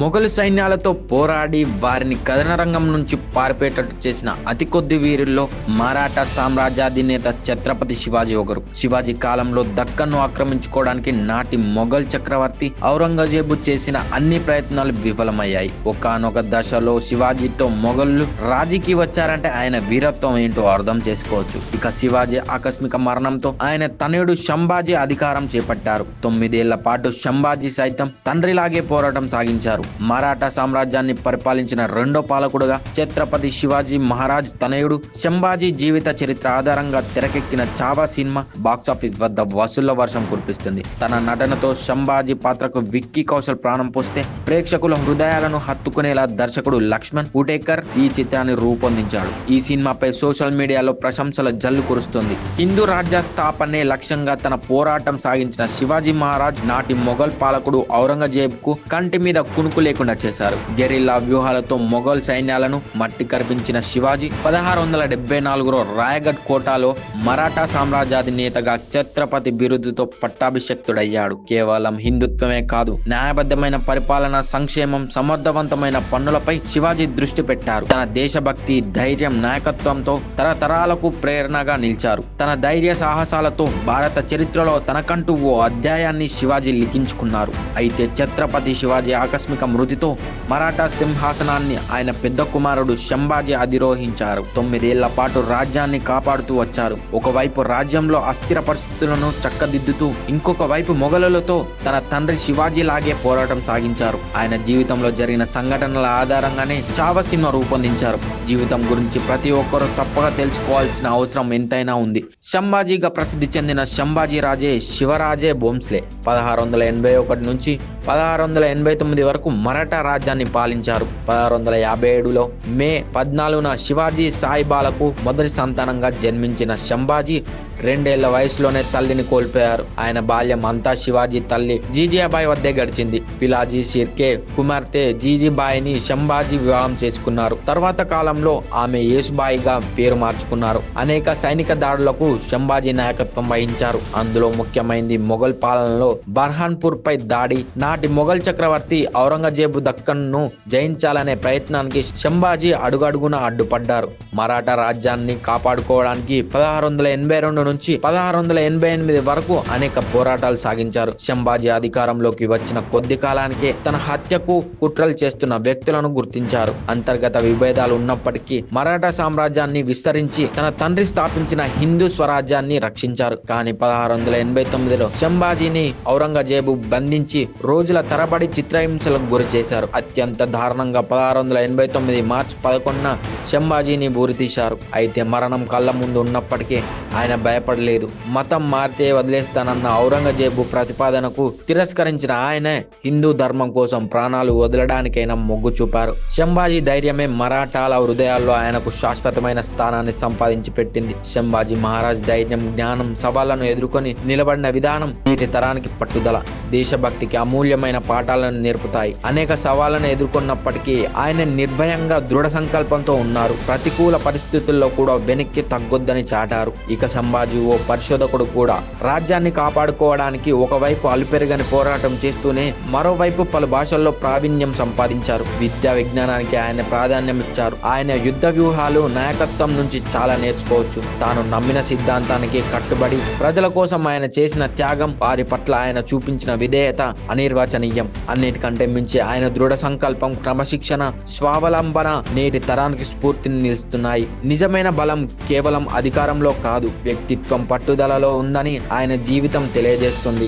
మొఘలు సైన్యాలతో పోరాడి వారిని కథన రంగం నుంచి పారిపోయేటట్టు చేసిన అతి కొద్ది వీరుల్లో మరాఠా సామ్రాజ్యాధినేత ఛత్రపతి శివాజీ ఒకరు. శివాజీ కాలంలో దక్కన్ను ఆక్రమించుకోవడానికి నాటి మొఘల్ చక్రవర్తి ఔరంగజేబు చేసిన అన్ని ప్రయత్నాలు విఫలమయ్యాయి. ఒకానొక దశలో శివాజీతో మొఘళ్ళు రాజీకి వచ్చారంటే ఆయన వీరత్వం ఏంటో అర్థం చేసుకోవచ్చు. ఇక శివాజీ ఆకస్మిక మరణంతో ఆయన తనయుడు శంభాజీ అధికారం చేపట్టారు. తొమ్మిదేళ్ళ పాటు శంభాజీ సైతం తండ్రిలాగే పోరాటం సాగించారు. మరాఠా సామ్రాజ్యాన్ని పరిపాలించిన రెండో పాలకుడుగా ఛత్రపతి శివాజీ మహారాజ్ తనయుడు శంభాజీ జీవిత చరిత్ర ఆధారంగా తెరకెక్కిన చావా సినిమా బాక్సాఫీస్ వద్ద వసూళ్ళ వర్షం కురిపిస్తుంది. తన నటనతో శంభాజీ పాత్రకు విక్కీ కౌశల్ ప్రాణం పోస్తే ప్రేక్షకుల హృదయాలను హత్తుకునేలా దర్శకుడు లక్ష్మణ్ ఉటేకర్ ఈ చిత్రాన్ని రూపొందించాడు. ఈ సినిమాపై సోషల్ మీడియాలో ప్రశంసల జల్లు కురుస్తుంది. హిందూ రాజ్య స్థాపనే లక్ష్యంగా తన పోరాటం సాగించిన శివాజీ మహారాజ్ నాటి మొఘల్ పాలకుడు ఔరంగజేబ్కు కంటి మీద కునుకు లేకుండా చేశారు. గెరిల్లా వ్యూహాలతో మొఘల్ సైన్యాలను మట్టి కరిపించిన శివాజీ పదహారు వందల డెబ్బై నాలుగులో రాయగఢ్ కోటాలో మరాఠా సామ్రాజ్యాధినేతగా ఛత్రపతి బిరుదుతో పట్టాభిషక్తుడయ్యాడు. కేవలం హిందుత్వమే కాదు న్యాయబద్ధమైన పరిపాలన సంక్షేమం సమర్థవంతమైన పన్నులపై శివాజీ దృష్టి పెట్టారు. తన దేశభక్తి ధైర్యం నాయకత్వంతో తరతరాలకు ప్రేరణగా నిలిచారు. తన ధైర్య సాహసాలతో భారత చరిత్రలో తనకంటూ ఓ అధ్యాయాన్ని శివాజీ లిఖించుకున్నారు. అయితే ఛత్రపతి శివాజీ ఆకస్మిక మృతితో మరాఠా సింహాసనాన్ని ఆయన పెద్ద కుమారుడు శంభాజీ అధిరోహించారు. తొమ్మిదేళ్ళ పాటు రాజ్యాన్ని కాపాడుతూ వచ్చారు. ఒకవైపు రాజ్యంలో అస్థిర పరిస్థితులను చక్కదిద్దుతూ ఇంకొక వైపు మొఘలులతో తన తండ్రి శివాజీ లాగే పోరాటం సాగించారు. ఆయన జీవితంలో జరిగిన సంఘటనల ఆధారంగానే చావ సినిమా రూపొందించారు. జీవితం గురించి ప్రతి ఒక్కరూ తప్పక తెలుసుకోవాల్సిన అవసరం ఎంతైనా ఉంది. శంభాజీగా ప్రసిద్ధి చెందిన శంభాజీ రాజే శివరాజే భోంస్లే. పదహారు వందల ఎనభై ఒకటి నుంచి పదహారు వందల ఎనభై తొమ్మిది వరకు మరాఠా రాజ్యాన్ని పాలించారు. పదహారు వందల యాభై ఏడులో మే పద్నాలుగున శివాజీ సాయిబాలకు మొదటి సంతానంగా జన్మించిన శంభాజీ రెండేళ్ళ వయసులోనే తల్లిని కోల్పోయారు. ఆయన బాల్యం అంతా శివాజీ తల్లి జీజియాబాయి వద్దే గడిచింది. పిలాజీ షిర్కే కుమార్తె జీజీబాయిని శంభాజీ వివాహం చేసుకున్నారు. తర్వాత కాలంలో ఆమె యేసుబాయిగా పేరు మార్చుకున్నారు. అనేక సైనిక దాడులకు శంభాజీ నాయకత్వం వహించారు. అందులో ముఖ్యమైనది మొఘల్ పాలనలో బర్హాన్పూర్ పై దాడి. నాటి మొఘల్ చక్రవర్తి ఔరంగజేబు దక్కన్ను జయించాలనే ప్రయత్నానికి శంభాజీ అడుగడుగున అడ్డుపడ్డారు. మరాఠా రాజ్యాన్ని కాపాడుకోవడానికి పదహారు వందల ఎనభై రెండు నుంచి పదహారు వందల ఎనభై ఎనిమిది వరకు అనేక పోరాటాలు సాగించారు. శంభాజీ అధికారంలోకి వచ్చిన కొద్ది కాలానికే తన హత్యకు కుట్రలు చేస్తున్న వ్యక్తులను గుర్తించారు. అంతర్గత విభేదాలు ఉన్నప్పటికీ మరాఠా సామ్రాజ్యాన్ని విస్తరించి తన తండ్రి స్థాపించిన హిందూ స్వరాజ్యాన్ని రక్షించారు. కానీ పదహారు వందల ఎనభై తొమ్మిదిలో శంభాజీని ఔరంగజేబు బంధించి రోజుల తరబడి చిత్రహింసలకు గురి చేశారు. అత్యంత దారుణంగా పదహారు వందల ఎనభై తొమ్మిది మార్చి పదకొండున శంభాజీని ఊరితీశారు అయితే మరణం కళ్ళ ముందు ఉన్నప్పటికీ ఆయన భయపడలేదు. మతం మారితే వదిలేస్తానన్న ఔరంగజేబు ప్రతిపాదనకు తిరస్కరించిన ఆయన హిందూ ధర్మం కోసం ప్రాణాలు వదలడానికైనా మొగ్గు చూపారు. శంభాజీ ధైర్యమే మరాఠాల హృదయాల్లో ఆయనకు శాశ్వతమైన స్థానాన్ని సంపాదించి పెట్టింది. శంభాజీ మహారాజ్ ధైర్యం జ్ఞానం సవాళ్ళను ఎదుర్కొని నిలబడిన విధానం నేటి తరానికి పట్టుదల. దేశభక్తికి అమూల్యమైన పాఠాలను నేర్పుతాయి. అనేక సవాళ్ళను ఎదుర్కొన్నప్పటికీ ఆయన నిర్భయంగా దృఢ సంకల్పంతో ఉన్నారు. ప్రతికూల పరిస్థితుల్లో కూడా వెనక్కి తగ్గొద్దని చాటారు. ఇక సంభాజీ ఓ పరిశోధకుడు కూడా. రాజ్యాన్ని కాపాడుకోవడానికి ఒకవైపు అలుపెరగని పోరాటం చేస్తూనే మరోవైపు పలు భాషల్లో ప్రావీణ్యం సంపాదించారు. విద్యా విజ్ఞానానికి ఆయన ప్రాధాన్యం ఇచ్చారు ఆయన యుద్ధ వ్యూహాలు నాయకత్వం నుంచి చాలా నేర్చుకోవచ్చు. తాను నమ్మిన సిద్ధాంతానికి కట్టుబడి ప్రజల కోసం ఆయన చేసిన త్యాగం వారి పట్ల ఆయన చూపించిన విధేయత అనిర్వచనీయం. అన్నిటికంటే మించి ఆయన దృఢ సంకల్పం క్రమశిక్షణ స్వావలంబన నేటి తరానికి స్ఫూర్తిని నిలుస్తున్నాయి. నిజమైన బలం కేవలం అధికారంలో కాదు వ్యక్తి వ్యక్తిత్వం పట్టుదలలో ఉందని ఆయన జీవితం తెలియజేస్తుంది.